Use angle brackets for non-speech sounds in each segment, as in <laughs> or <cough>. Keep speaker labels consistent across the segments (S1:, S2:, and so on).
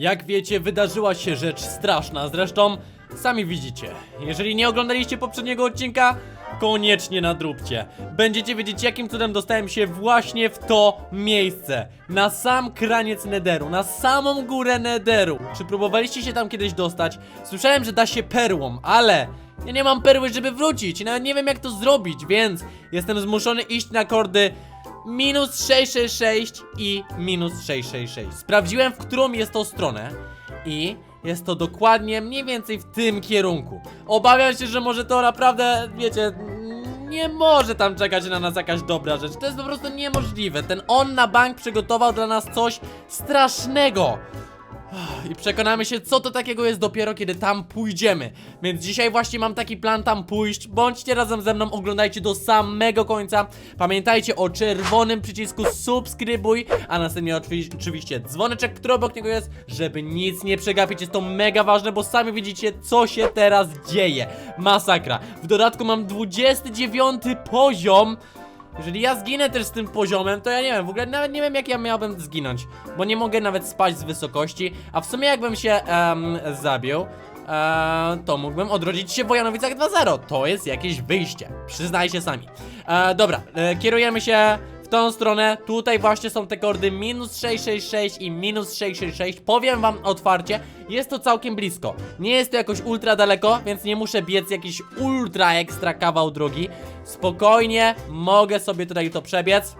S1: Jak wiecie, wydarzyła się rzecz straszna, zresztą sami widzicie. Jeżeli nie oglądaliście poprzedniego odcinka, koniecznie nadróbcie. Będziecie wiedzieć, jakim cudem dostałem się właśnie w to miejsce. Na sam kraniec Nederu, na samą górę Nederu. Czy próbowaliście się tam kiedyś dostać? Słyszałem, że da się perłą, ale ja nie mam perły, żeby wrócić i nawet nie wiem, jak to zrobić, więc jestem zmuszony iść na kordy minus 666 i minus 666. Sprawdziłem, w którą jest to stronę i jest to dokładnie mniej więcej w tym kierunku. Obawiam się, że może to naprawdę, wiecie, nie może tam czekać na nas jakaś dobra rzecz. To jest po prostu niemożliwe. Ten on na bank przygotował dla nas coś strasznego. I przekonamy się, co to takiego jest dopiero, kiedy tam pójdziemy. Więc dzisiaj właśnie mam taki plan tam pójść. Bądźcie razem ze mną, oglądajcie do samego końca. Pamiętajcie o czerwonym przycisku subskrybuj, a następnie oczywi- oczywiście dzwoneczek, który obok niego jest, żeby nic nie przegapić. Jest to mega ważne, bo sami widzicie, co się teraz dzieje. Masakra. W dodatku mam 29 poziom. Jeżeli ja zginę też z tym poziomem, to ja nie wiem, w ogóle nawet nie wiem jak ja miałbym zginąć, bo nie mogę nawet spaść z wysokości, a w sumie jakbym się em, zabił, e, to mógłbym odrodzić się w Wojanowicach 2.0. To jest jakieś wyjście, przyznajcie sami. E, dobra, e, kierujemy się tą stronę, tutaj właśnie są te kordy minus 666 i minus 666, powiem wam otwarcie, jest to całkiem blisko, nie jest to jakoś ultra daleko, więc nie muszę biec jakiś ultra ekstra kawał drogi, spokojnie mogę sobie tutaj to przebiec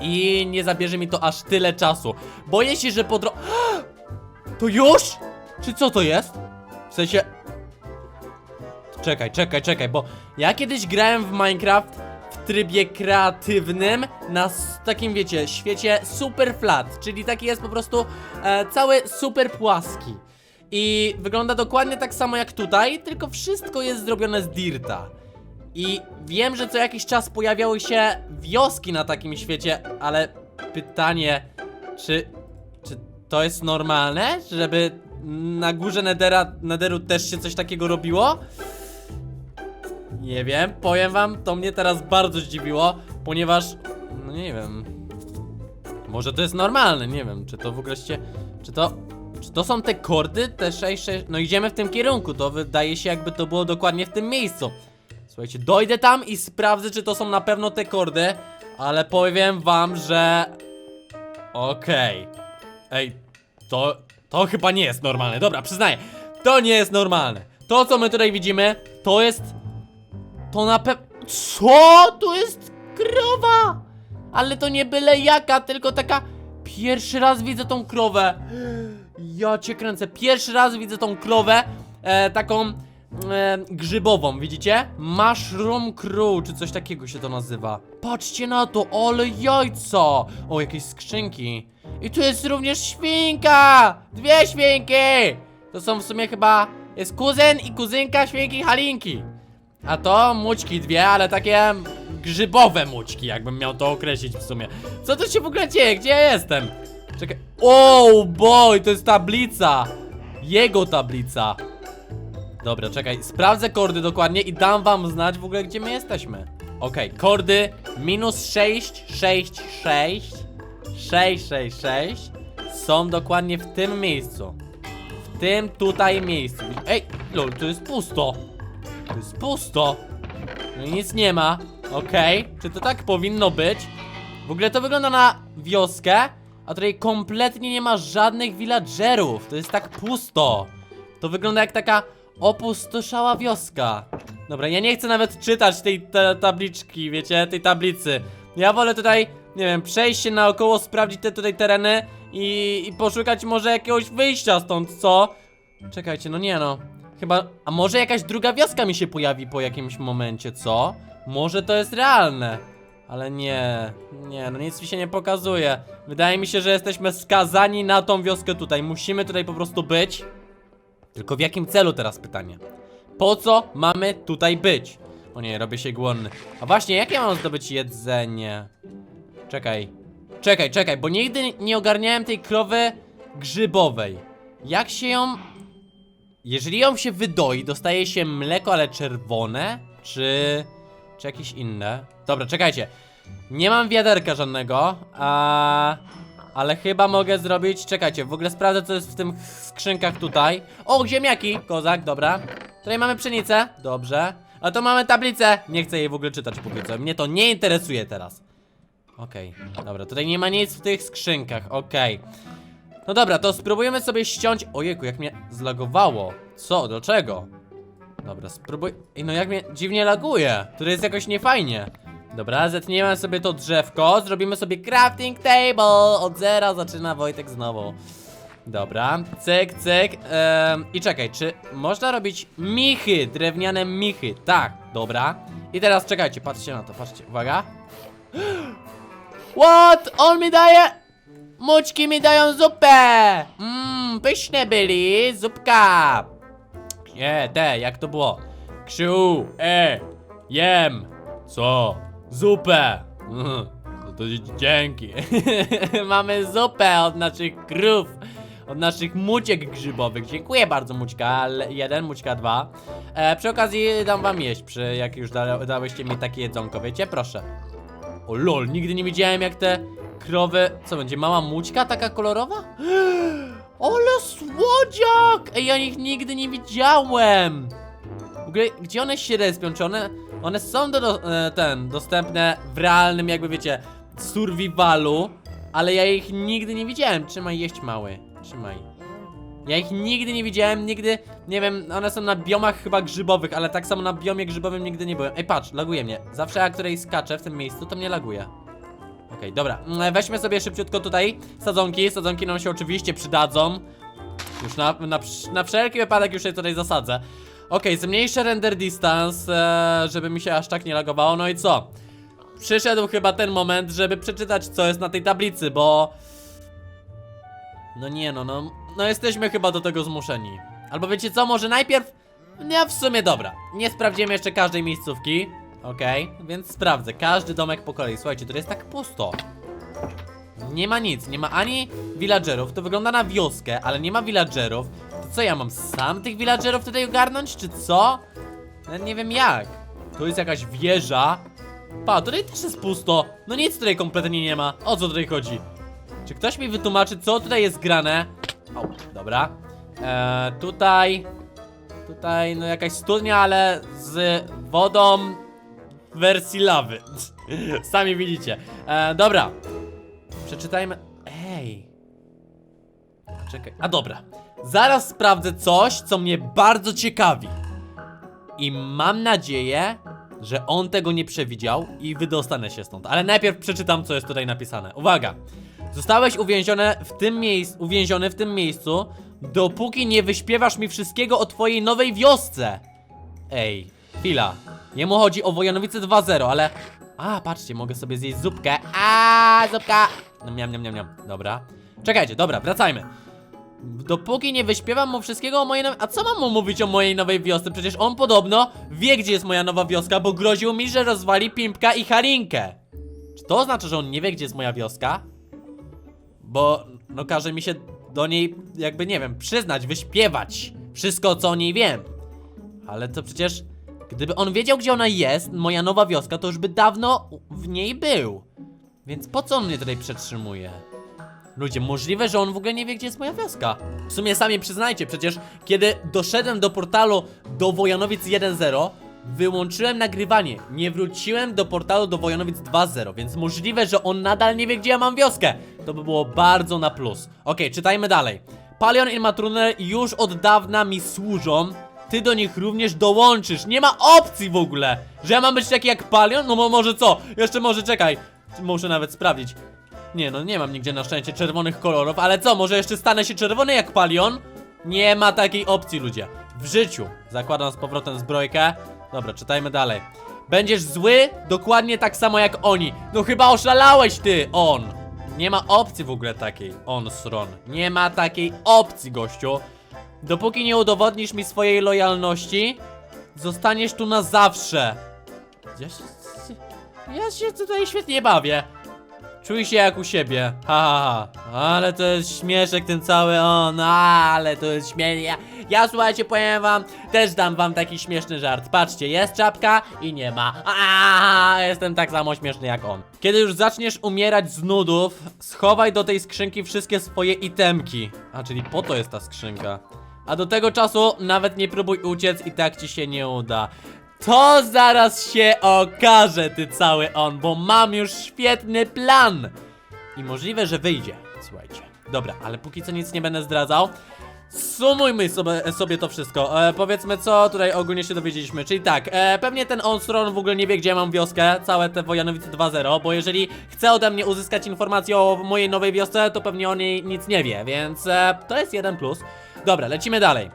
S1: i nie zabierze mi to aż tyle czasu, boję się, że po dro... <gasps> To już? Czy co to jest? W sensie... Czekaj, czekaj, czekaj, bo ja kiedyś grałem w Minecraft trybie kreatywnym na takim, wiecie, świecie super flat, czyli taki jest po prostu e, cały super płaski. I wygląda dokładnie tak samo jak tutaj, tylko wszystko jest zrobione z dirta. I wiem, że co jakiś czas pojawiały się wioski na takim świecie, ale pytanie, czy, czy to jest normalne, żeby na górze Nedera, Nederu też się coś takiego robiło? Nie wiem, powiem wam, to mnie teraz bardzo zdziwiło, ponieważ, no nie wiem, może to jest normalne, nie wiem, czy to w ogóle się, czy to, czy to są te kordy, te 6, 6, no idziemy w tym kierunku, to wydaje się jakby to było dokładnie w tym miejscu. Słuchajcie, dojdę tam i sprawdzę, czy to są na pewno te kordy, ale powiem wam, że... Okej. Ej, to... To chyba nie jest normalne. Dobra, przyznaję. To nie jest normalne. To, co my tutaj widzimy, to jest... To na pewno... Co? To jest krowa! Ale to nie byle jaka, tylko taka... Pierwszy raz widzę tą krowę. Ja cię kręcę. Pierwszy raz widzę tą krowę. E, taką e, grzybową, widzicie? Mushroom Crew, czy coś takiego się to nazywa. Patrzcie na to, ale jajca! O, jakieś skrzynki. I tu jest również świnka! Dwie świnki! To są w sumie chyba... Jest kuzyn i kuzynka świnki Halinki. A to mućki dwie, ale takie grzybowe mućki, jakbym miał to określić w sumie. Co to się w ogóle dzieje? Gdzie ja jestem? Czekaj. Oh boy, to jest tablica! Jego tablica. Dobra, czekaj, sprawdzę kordy dokładnie i dam wam znać w ogóle, gdzie my jesteśmy. Okej, kordy minus 6, 6, 6, 6, 6, 6 są dokładnie w tym miejscu. W tym tutaj miejscu. Ej, lol, to jest pusto. To jest pusto. No i nic nie ma. Okej, czy to tak powinno być? W ogóle to wygląda na wioskę, a tutaj kompletnie nie ma żadnych villagerów. To jest tak pusto. To wygląda jak taka opustoszała wioska. Dobra, ja nie chcę nawet czytać tej ta tabliczki, wiecie, tej tablicy. Ja wolę tutaj, nie wiem, przejść się naokoło, sprawdzić te tutaj tereny i, i poszukać może jakiegoś wyjścia stąd, co? Czekajcie, no nie no. Chyba, a może jakaś druga wioska mi się pojawi po jakimś momencie, co? Może to jest realne. Ale nie, nie, no nic mi się nie pokazuje. Wydaje mi się, że jesteśmy skazani na tą wioskę tutaj. Musimy tutaj po prostu być. Tylko w jakim celu teraz pytanie? Po co mamy tutaj być? O nie, robię się głodny. A właśnie, jak ja mam zdobyć jedzenie? Czekaj. Czekaj, czekaj, bo nigdy nie ogarniałem tej krowy grzybowej. Jak się ją... Jeżeli ją się wydoi, dostaje się mleko, ale czerwone? Czy... Czy jakieś inne? Dobra, czekajcie. Nie mam wiaderka żadnego, a... Ale chyba mogę zrobić, czekajcie, w ogóle sprawdzę co jest w tym skrzynkach tutaj. O, ziemniaki, kozak, dobra. Tutaj mamy pszenicę, dobrze. A to mamy tablicę, nie chcę jej w ogóle czytać póki co. Mnie to nie interesuje teraz. Okej, dobra, tutaj nie ma nic w tych skrzynkach, okej No dobra, to spróbujemy sobie ściąć Ojejku, jak mnie zlagowało Co, do czego? Dobra, spróbuj. Ej, no jak mnie dziwnie laguje. To jest jakoś niefajnie. Dobra, zetniemy sobie to drzewko. Zrobimy sobie crafting table. Od zera zaczyna Wojtek znowu. Dobra, cyk, cyk. Em, I czekaj, czy można robić michy, drewniane michy? Tak, dobra. I teraz czekajcie, patrzcie na to, patrzcie, uwaga. <gasps> What? On mi daje... Mućki mi dają zupę! Mmm, pyszne byli, zupka! Nie, te, jak to było? Ksiu, e, jem. Co? Zupę. Mhm, No to dzięki. <laughs> Mamy zupę od naszych krów. Od naszych muciek grzybowych. Dziękuję bardzo, mućka jeden, mućka dwa. E, przy okazji dam wam jeść, przy, jak już da, dałyście mi takie jedzonko, wiecie? Proszę. O lol, nigdy nie widziałem jak te krowy... Co będzie, mała mućka taka kolorowa? <gasps> Ale słodziak! Ej, ja ich nigdy nie widziałem! W ogóle, gdzie one się respią? Czy one... One są do, do, e, ten, dostępne w realnym, jakby wiecie, survivalu, ale ja ich nigdy nie widziałem. Trzymaj jeść, mały. Trzymaj. Ja ich nigdy nie widziałem, nigdy, nie wiem, one są na biomach chyba grzybowych, ale tak samo na biomie grzybowym nigdy nie byłem. Ej, patrz, laguje mnie. Zawsze jak której skaczę w tym miejscu, to mnie laguje. Okej, dobra. Mm, Weźmy sobie szybciutko tutaj sadzonki. Sadzonki nam się oczywiście przydadzą. Już na, na, na wszelki wypadek już je tutaj zasadzę. Okej, zmniejszę render distance, e, żeby mi się aż tak nie lagowało. No i co? Przyszedł chyba ten moment, żeby przeczytać co jest na tej tablicy, bo... No nie no, no, no jesteśmy chyba do tego zmuszeni. Albo wiecie co, może najpierw... Nie, w sumie dobra. Nie sprawdzimy jeszcze każdej miejscówki. Okej, więc sprawdzę. Każdy domek po kolei. Słuchajcie, to jest tak pusto. Nie ma nic, nie ma ani villagerów. To wygląda na wioskę, ale nie ma villagerów. To co ja mam sam tych villagerów tutaj ogarnąć, czy co? Ja nie wiem jak. Tu jest jakaś wieża. Pa, tutaj też jest pusto. No nic tutaj kompletnie nie ma. O co tutaj chodzi? Czy ktoś mi wytłumaczy, co tutaj jest grane? O, dobra. Eee, tutaj. Tutaj, no jakaś studnia, ale z wodą wersji lawy. <laughs> Sami widzicie. Eee, dobra. Przeczytajmy. Ej. Czekaj. A dobra. Zaraz sprawdzę coś, co mnie bardzo ciekawi. I mam nadzieję, że on tego nie przewidział i wydostanę się stąd. Ale najpierw przeczytam, co jest tutaj napisane. Uwaga! Zostałeś uwięzione w tym miejscu, uwięziony w tym miejscu, dopóki nie wyśpiewasz mi wszystkiego o twojej nowej wiosce. Ej, chwila. Jemu chodzi o Wojanowice 2.0, ale... A, patrzcie, mogę sobie zjeść zupkę. A, zupka! No, miam, miam, miam, miam. Dobra. Czekajcie, dobra, wracajmy. Dopóki nie wyśpiewam mu wszystkiego o mojej nowej... A co mam mu mówić o mojej nowej wiosce? Przecież on podobno wie, gdzie jest moja nowa wioska, bo groził mi, że rozwali Pimpka i Harinkę. Czy to oznacza, że on nie wie, gdzie jest moja wioska? Bo, no, każe mi się do niej, jakby, nie wiem, przyznać, wyśpiewać wszystko, co o niej wiem. Ale to przecież, gdyby on wiedział, gdzie ona jest, moja nowa wioska, to już by dawno w niej był. Więc po co on mnie tutaj przetrzymuje? Ludzie, możliwe, że on w ogóle nie wie, gdzie jest moja wioska. W sumie sami przyznajcie, przecież kiedy doszedłem do portalu do Wojanowic 1.0, wyłączyłem nagrywanie. Nie wróciłem do portalu do Wojanowic 2.0, więc możliwe, że on nadal nie wie, gdzie ja mam wioskę. To by było bardzo na plus. Okej, czytajmy dalej. Palion i Matruner już od dawna mi służą. Ty do nich również dołączysz. Nie ma opcji w ogóle, że ja mam być taki jak Palion? No mo- może co? Jeszcze może czekaj. Muszę nawet sprawdzić. Nie no, nie mam nigdzie na szczęście czerwonych kolorów, ale co, może jeszcze stanę się czerwony jak Palion? Nie ma takiej opcji, ludzie. W życiu. Zakładam z powrotem zbrojkę. Dobra, czytajmy dalej. Będziesz zły dokładnie tak samo jak oni. No chyba oszalałeś ty, on. Nie ma opcji w ogóle takiej, on stron. Nie ma takiej opcji, gościu. Dopóki nie udowodnisz mi swojej lojalności, zostaniesz tu na zawsze. Ja się, ja się tutaj świetnie bawię. Czuj się jak u siebie. Ha, ha, ha. Ale to jest śmieszek ten cały on, ale to jest śmieszne. Ja, ja słuchajcie, powiem wam, też dam wam taki śmieszny żart. Patrzcie, jest czapka i nie ma. A, jestem tak samo śmieszny jak on. Kiedy już zaczniesz umierać z nudów, schowaj do tej skrzynki wszystkie swoje itemki. A, czyli po to jest ta skrzynka. A do tego czasu nawet nie próbuj uciec i tak ci się nie uda. To zaraz się okaże, ty cały on, bo mam już świetny plan. I możliwe, że wyjdzie. Słuchajcie. Dobra, ale póki co nic nie będę zdradzał. Sumujmy sobie, sobie to wszystko. E, powiedzmy, co tutaj ogólnie się dowiedzieliśmy. Czyli tak, e, pewnie ten Onstron w ogóle nie wie, gdzie mam wioskę, całe te Wojanowice 2.0, bo jeżeli chce ode mnie uzyskać informację o mojej nowej wiosce, to pewnie o niej nic nie wie, więc e, to jest jeden plus. Dobra, lecimy dalej.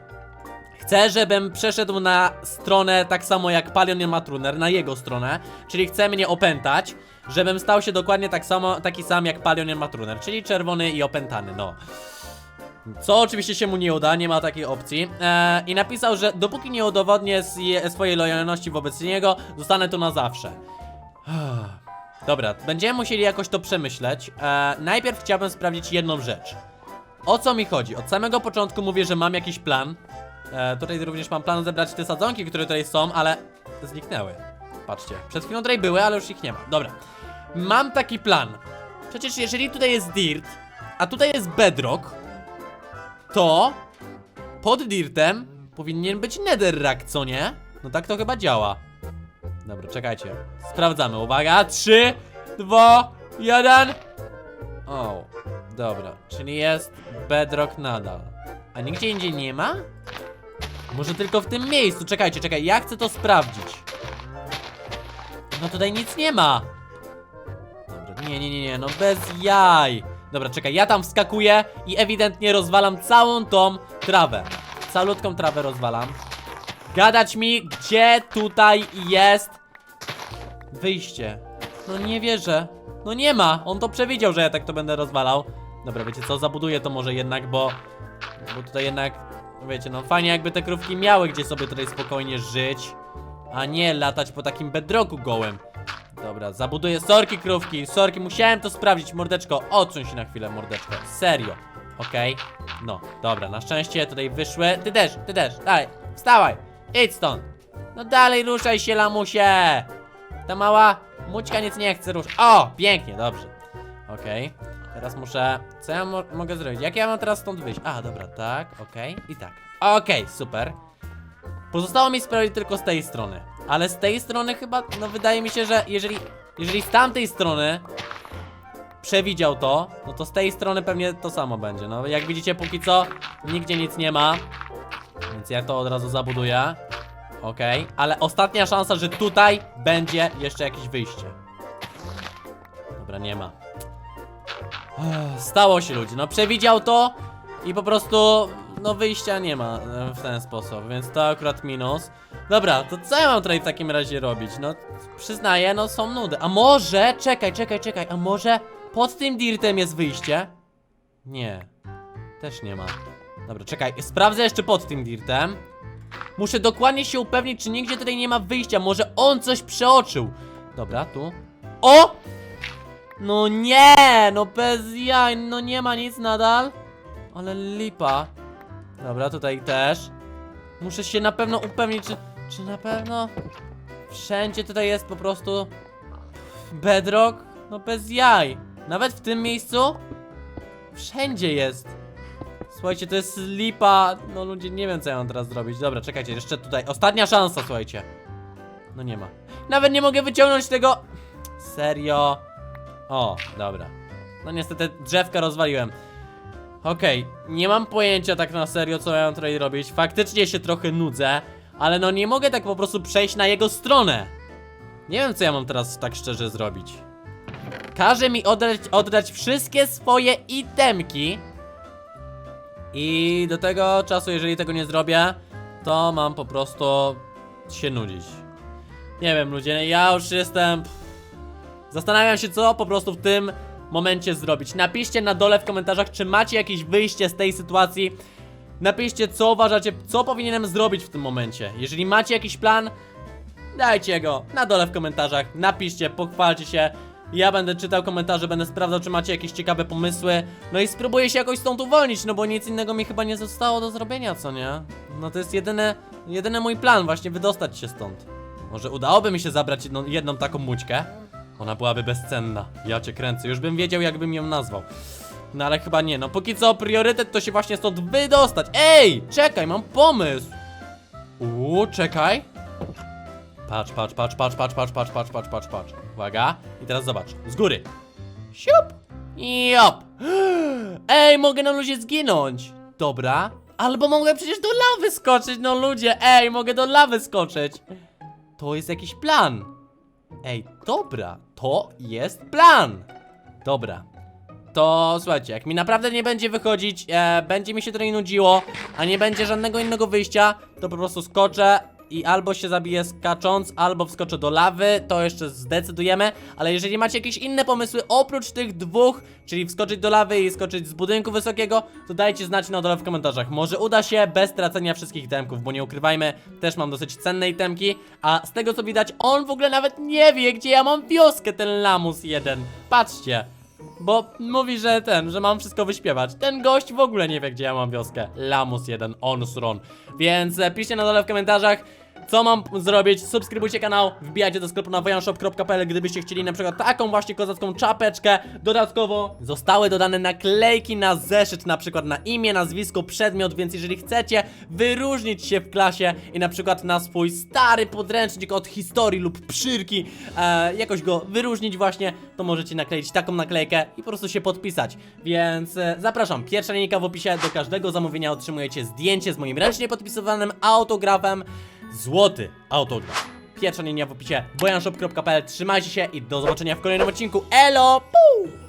S1: Chcę, żebym przeszedł na stronę tak samo jak Palion Matruner, na jego stronę, czyli chce mnie opętać, żebym stał się dokładnie tak samo, taki sam jak Palion Matruner, czyli czerwony i opętany, no. Co oczywiście się mu nie uda, nie ma takiej opcji. Eee, I napisał, że dopóki nie udowodnię swojej lojalności wobec niego, zostanę tu na zawsze. Dobra, będziemy musieli jakoś to przemyśleć. Eee, najpierw chciałbym sprawdzić jedną rzecz. O co mi chodzi? Od samego początku mówię, że mam jakiś plan. E, tutaj również mam plan zebrać te sadzonki, które tutaj są, ale zniknęły. Patrzcie, przed chwilą tutaj były, ale już ich nie ma. Dobra. Mam taki plan. Przecież jeżeli tutaj jest dirt, a tutaj jest bedrock, to pod dirtem powinien być netherrack, co nie? No tak to chyba działa. Dobra, czekajcie. Sprawdzamy. Uwaga. 3, 2, 1. O, dobra. Czyli jest bedrock nadal. A nigdzie indziej nie ma? Może tylko w tym miejscu. Czekajcie, czekaj. Ja chcę to sprawdzić. No tutaj nic nie ma. Dobra, nie, nie, nie, nie. No bez jaj. Dobra, czekaj. Ja tam wskakuję i ewidentnie rozwalam całą tą trawę. Calutką trawę rozwalam. Gadać mi, gdzie tutaj jest wyjście. No nie wierzę. No nie ma. On to przewidział, że ja tak to będę rozwalał. Dobra, wiecie co? Zabuduję to może jednak, bo... Bo tutaj jednak... Wiecie, no fajnie jakby te krówki miały gdzie sobie tutaj spokojnie żyć. A nie latać po takim bedroku gołym. Dobra, zabuduję sorki krówki. Sorki, musiałem to sprawdzić, mordeczko. Odsuń się na chwilę, mordeczko. Serio. Okej. No, dobra, na szczęście tutaj wyszły. Ty też, ty też. Dalej, wstawaj. Idź stąd. No dalej, ruszaj się, lamusie. Ta mała mućka nic nie chce ruszyć. O, pięknie, dobrze. Okej. Teraz muszę. Co ja mo mogę zrobić? Jak ja mam teraz stąd wyjść? A, dobra, tak, okej i tak. Okej, super. Pozostało mi sprawdzić tylko z tej strony. Ale z tej strony chyba, no wydaje mi się, że jeżeli, jeżeli z tamtej strony przewidział to, no to z tej strony pewnie to samo będzie. No jak widzicie, póki co nigdzie nic nie ma. Więc ja to od razu zabuduję. Okej, ale ostatnia szansa, że tutaj będzie jeszcze jakieś wyjście. Dobra, nie ma. Stało się ludzi, no przewidział to i po prostu, no wyjścia nie ma e, w ten sposób, więc to akurat minus. Dobra, to co ja mam tutaj w takim razie robić? No, przyznaję, no są nudy. A może, czekaj, czekaj, czekaj, a może pod tym dirtem jest wyjście? Nie, też nie ma. Dobra, czekaj, sprawdzę jeszcze pod tym dirtem. Muszę dokładnie się upewnić, czy nigdzie tutaj nie ma wyjścia. Może on coś przeoczył. Dobra, tu. O! No nie, no bez jaj, no nie ma nic nadal. Ale lipa. Dobra, tutaj też. Muszę się na pewno upewnić, czy, czy na pewno wszędzie tutaj jest po prostu bedrock. No bez jaj. Nawet w tym miejscu wszędzie jest. Słuchajcie, to jest lipa. No ludzie, nie wiem co ja mam teraz zrobić. Dobra, czekajcie, jeszcze tutaj. Ostatnia szansa, słuchajcie. No nie ma. Nawet nie mogę wyciągnąć tego. Serio. O, dobra. No niestety drzewka rozwaliłem. Okej, nie mam pojęcia tak na serio, co ja mam tutaj robić. Faktycznie się trochę nudzę, ale no nie mogę tak po prostu przejść na jego stronę. Nie wiem, co ja mam teraz tak szczerze zrobić. Każe mi oddać, oddać wszystkie swoje itemki. I do tego czasu, jeżeli tego nie zrobię, to mam po prostu się nudzić. Nie wiem, ludzie, ja już jestem. Zastanawiam się, co po prostu w tym momencie zrobić. Napiszcie na dole w komentarzach, czy macie jakieś wyjście z tej sytuacji. Napiszcie, co uważacie, co powinienem zrobić w tym momencie. Jeżeli macie jakiś plan, dajcie go na dole w komentarzach. Napiszcie, pochwalcie się. Ja będę czytał komentarze, będę sprawdzał, czy macie jakieś ciekawe pomysły. No i spróbuję się jakoś stąd uwolnić, no bo nic innego mi chyba nie zostało do zrobienia, co nie? No to jest jedyny, jedyny mój plan, właśnie wydostać się stąd. Może udałoby mi się zabrać jedną, jedną taką mućkę? Ona byłaby bezcenna. Ja cię kręcę, już bym wiedział, jakbym ją nazwał. No ale chyba nie, no póki co priorytet to się właśnie stąd wydostać. Ej, czekaj, mam pomysł. Uuu, czekaj. Patrz, patrz, patrz, patrz, patrz, patrz, patrz, patrz, patrz, patrz, patrz. Uwaga. I teraz zobacz. Z góry. Siup. Jop. <gasps> Ej, mogę na luzie zginąć. Dobra. Albo mogę przecież do lawy skoczyć, no ludzie. Ej, mogę do lawy skoczyć. To jest jakiś plan. Ej, dobra. To jest plan. Dobra. To słuchajcie, jak mi naprawdę nie będzie wychodzić, e, będzie mi się trochę nudziło, a nie będzie żadnego innego wyjścia, to po prostu skoczę i albo się zabiję skacząc, albo wskoczę do lawy, to jeszcze zdecydujemy, ale jeżeli macie jakieś inne pomysły oprócz tych dwóch, czyli wskoczyć do lawy i skoczyć z budynku wysokiego, to dajcie znać na dole w komentarzach. Może uda się bez tracenia wszystkich temków, bo nie ukrywajmy, też mam dosyć cenne itemki, a z tego co widać, on w ogóle nawet nie wie, gdzie ja mam wioskę, ten lamus jeden. Patrzcie. Bo mówi, że ten, że mam wszystko wyśpiewać. Ten gość w ogóle nie wie, gdzie ja mam wioskę. Lamus jeden, Onusron. Więc e, piszcie na dole w komentarzach, co mam zrobić. Subskrybujcie kanał, wbijajcie do sklepu na wojanshop.pl, gdybyście chcieli na przykład taką właśnie kozacką czapeczkę. Dodatkowo zostały dodane naklejki na zeszyt, na przykład na imię, nazwisko, przedmiot, więc jeżeli chcecie wyróżnić się w klasie i na przykład na swój stary podręcznik od historii lub przyrki, e, jakoś go wyróżnić właśnie, to możecie nakleić taką naklejkę i po prostu się podpisać. Więc e, zapraszam, pierwsza linijka w opisie, do każdego zamówienia otrzymujecie zdjęcie z moim ręcznie podpisywanym autografem. Złoty autograf. Pierwsza linia w opisie bojanshop.pl Trzymajcie się i do zobaczenia w kolejnym odcinku. Elo! Puu!